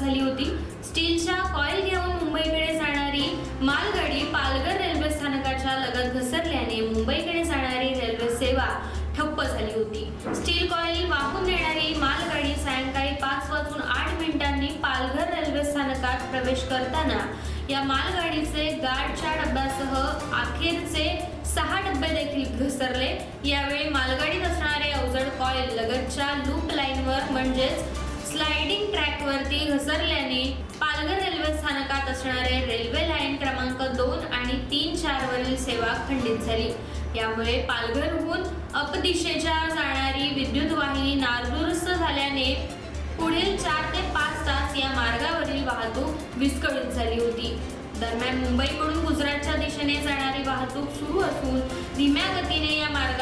झाली होती. स्टीलच्या कॉईल घेऊन मुंबईकडे जाणारी मालगाडी पालघर रेल्वे स्थानकाच्या लगत घसरल्याने मुंबईकडे जाणारी रेल्वे सेवा ठप्प झाली होती. स्टील कॉईल वाहून नेणारी मालगाडी सायंकाळी पाच वाजून आठ मिनिटांनी पालघर रेल्वे स्थानकात प्रवेश करताना या मालगाडीचे गार्डच्या डब्यासह अखेरचे सहा डब्बे देखील घसरले. यावेळी मालगाडीत असणारे अवजड कॉईल लगतच्या लूप लाईनवर म्हणजेच स्लायडिंग ट्रॅकवर घसरल्याने पालघर रेल्वे स्थानकात असणारे रेल्वे लाईन क्रमांक दोन आणि तीन चार वरील सेवा खंडित झाली. यामुळे पालघरहून अपदिशेच्या जाणारी विद्युत वाहिनी नादुरुस्त झाल्याने पुढील चार ते पाच तास या मार्गावरील वाहतूक विस्कळीत झाली होती. दरम्यान मुंबईकडून गुजरातच्या दिशेने जाणारी वाहतूक सुरू असून धीम्या गतीने या मार्ग